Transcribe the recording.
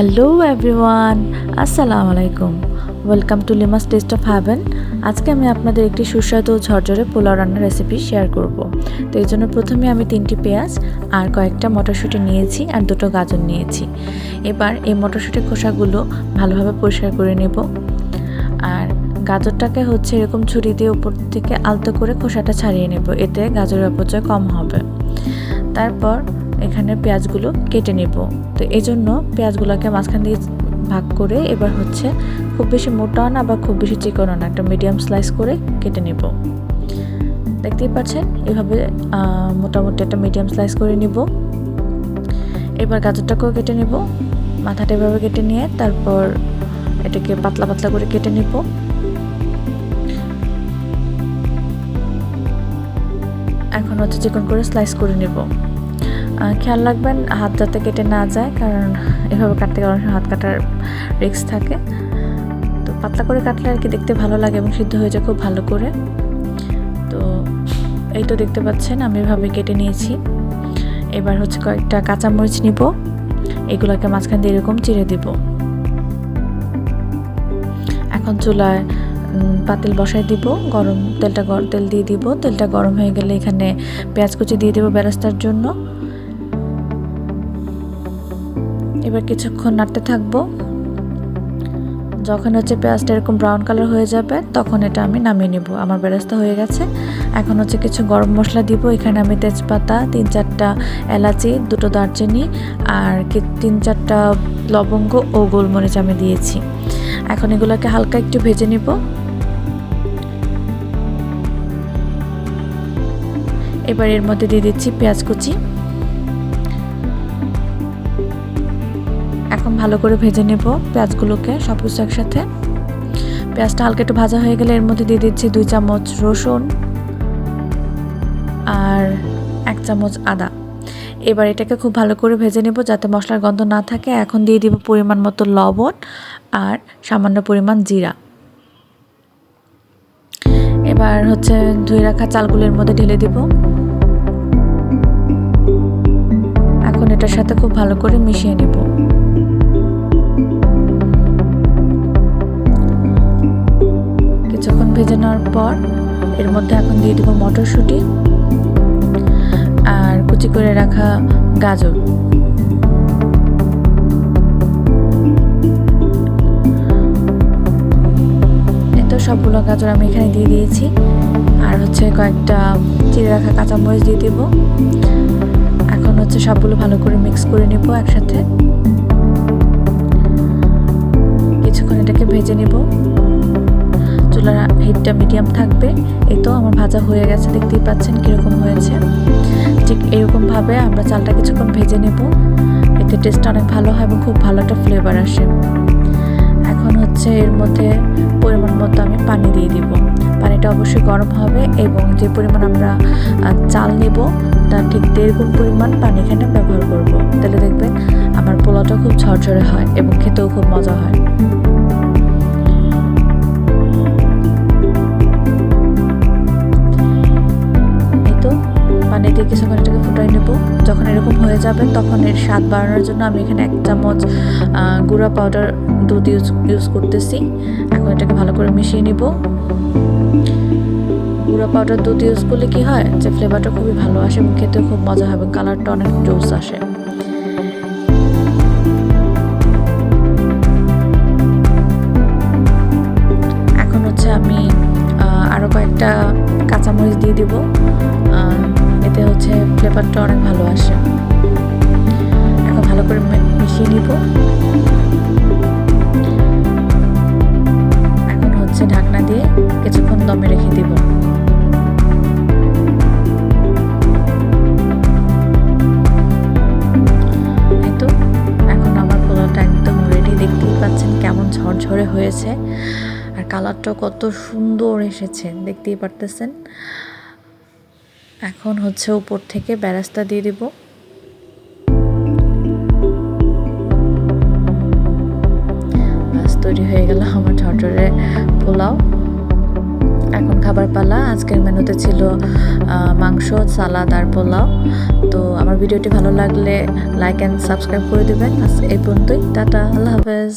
Hello everyone আসসালামু আলাইকুম welcome to Limas taste of heaven আজকে আমি আপনাদের একটি সুস্বাদু ঝরঝরে পোলাও রান্নার রেসিপি শেয়ার করব। তো এই জন্য প্রথমে আমি তিনটি পেঁয়াজ আর কয়েকটা মটরশুঁটি নিয়েছি আর দুটো গাজর নিয়েছি। এবার এই মটরশুঁটি খোসাগুলো ভালোভাবে পরিষ্কার করে নেব। আর গাজরটাকে হচ্ছে এরকম ছুরি দিয়ে উপর থেকে আলতো করে খোসাটা ছাড়িয়ে নেব। এতে গাজরের অপচয় কম হবে। তারপর এখানে পেঁয়াজগুলো কেটে নেব। তো এই জন্য পেঁয়াজগুলোকে মাঝখান দিয়ে ভাগ করে এবার হচ্ছে খুব বেশি মোটাও না বা খুব বেশি চিকনও না, একটা মিডিয়াম স্লাইস করে কেটে নেব। দেখতেই পাচ্ছেন? এভাবে মোটামুটি একটা মিডিয়াম স্লাইস করে নিব। এবার গাজরটাকেও কেটে নেব। মাথাটা এভাবে কেটে নিয়ে তারপর এটাকে পাতলা পাতলা করে কেটে নিব। এখন হচ্ছে চিকন করে স্লাইস করে নেব। খেয়াল রাখবেন, হাত যাতে কেটে না যায়, কারণ এভাবে কাটতে কারণ হাত কাটার রিক্স থাকে। তো পাতলা করে কাটলে আর কি দেখতে ভালো লাগে এবং সিদ্ধ হয়ে যায় খুব ভালো করে। তো এই তো দেখতে পাচ্ছেন, আমি এভাবে কেটে নিয়েছি। এবার হচ্ছে কয়েকটা কাঁচামরিচ নিব, এগুলোকে মাঝখান দিয়ে এরকম চিড়ে দিব। এখন চুলায় পাতিল বসাই দিব, গরম তেলটা তেল দিয়ে দিব। তেলটা গরম হয়ে গেলে এখানে পেঁয়াজ কুচি দিয়ে দেবো বেরাস্তার জন্য। এবার কিছুক্ষণ নাড়তে থাকব। যখন হচ্ছে পেঁয়াজটা এরকম ব্রাউন কালার হয়ে যাবে, তখন এটা আমি নামিয়ে নেব। আমার বেরেস্তা হয়ে গেছে। এখন হচ্ছে কিছু গরম মশলা দিব। এখানে আমি তেজপাতা, তিন চারটা এলাচি, দুটো দারচিনি আর তিন চারটা লবঙ্গ ও গোলমরিচ আমি দিয়েছি। এখন এগুলোকে হালকা একটু ভেজে নিব। এবার এর মধ্যে দিয়ে দিচ্ছি পেঁয়াজ কুচি। এখন ভালো করে ভেজে নেব পেঁয়াজগুলোকে সব কিছু একসাথে। পেঁয়াজটা হালকা একটু ভাজা হয়ে গেলে এর মধ্যে দিয়ে দিচ্ছি দুই চামচ রসুন আর এক চামচ আদা। এবার এটাকে খুব ভালো করে ভেজে নেব যাতে মশলার গন্ধ না থাকে। এখন দিয়ে দিব পরিমাণ মতো লবণ আর সামান্য পরিমাণ জিরা। এবার হচ্ছে ধুয়ে রাখা চালগুলোর মধ্যে ঢেলে দিব। এখন এটার সাথে খুব ভালো করে মিশিয়ে নেব। ভেজে নেওয়ার পর এর মধ্যে এখন দিয়ে দেবো মটরশুঁটি আর কুচি করে রাখা গাজর। সবগুলো গাজর আমি এখানে দিয়ে দিয়েছি। আর হচ্ছে কয়েকটা চিড়ে রাখা কাঁচামরিচ দিয়ে দেবো। এখন হচ্ছে সবগুলো ভালো করে মিক্স করে নেব একসাথে। কিছুক্ষণ এটাকে ভেজে নেব। চুলার হিটটা মিডিয়াম থাকবে। এই তো আমার ভাজা হয়ে গেছে, দেখতেই পাচ্ছেন কীরকম হয়েছে। ঠিক এরকমভাবে আমরা চালটা কিছুক্ষণ ভেজে নেব। এতে টেস্টটা অনেক ভালো হয় এবং খুব ভালো একটা ফ্লেভার আসে। এখন হচ্ছে এর মধ্যে পরিমাণ মতো আমি পানি দিয়ে দিব। পানিটা অবশ্যই গরম হবে এবং যে পরিমাণ আমরা চাল নেব, তার ঠিক দেড় গুণ পরিমাণ পানি এখানে ব্যবহার করব। তাহলে দেখবেন আমার পোলাওটা খুব ঝরঝরে হয় এবং খেতেও খুব মজা হয়। যখন এরকম হয়ে যাবে, তখন এর স্বাদ বাড়ানোর জন্য আমি এখানে এক চামচ গুঁড়া পাউডার দুধ ইউজ ইউজ করতেছি। এখন এটাকে ভালো করে মিশিয়ে নিব। গুঁড়া পাউডার দুধ ইউজ করলে কি হয়? যে ফ্লেভারটা খুবই ভালো আসে এবং খেতে খুব মজা হবে কালারটা অনেক জোস আসে। এখন হচ্ছে আমি আরও কয়েকটা কাঁচামরিচ দিয়ে দিব। এতে হচ্ছে ফ্লেভারটা অনেক ভালো আসে। এখন ভালো করে মিশিয়ে নিব। এখন হচ্ছে ঢাকনা দিয়ে কিছুক্ষণ দমে রেখে দিব। ঝরঝরে হয়েছে। আর কালারটাও কত সুন্দর এসেছে, দেখতেই পারতেছেন। এখন হচ্ছে উপর থেকে ব্যারাস্তা দিয়ে দিব। তৈরি হয়ে গেল আমার ঝরঝরে পোলাও। এখন খাবার পালা। আজকের মেনুতে ছিল মাংস, সালাদ আর পোলাও। তো আমার ভিডিওটি ভালো লাগলে লাইক অ্যান্ড সাবস্ক্রাইব করে দেবেন। এই পর্যন্তই। টাটা, আল্লাহ হাফেজ।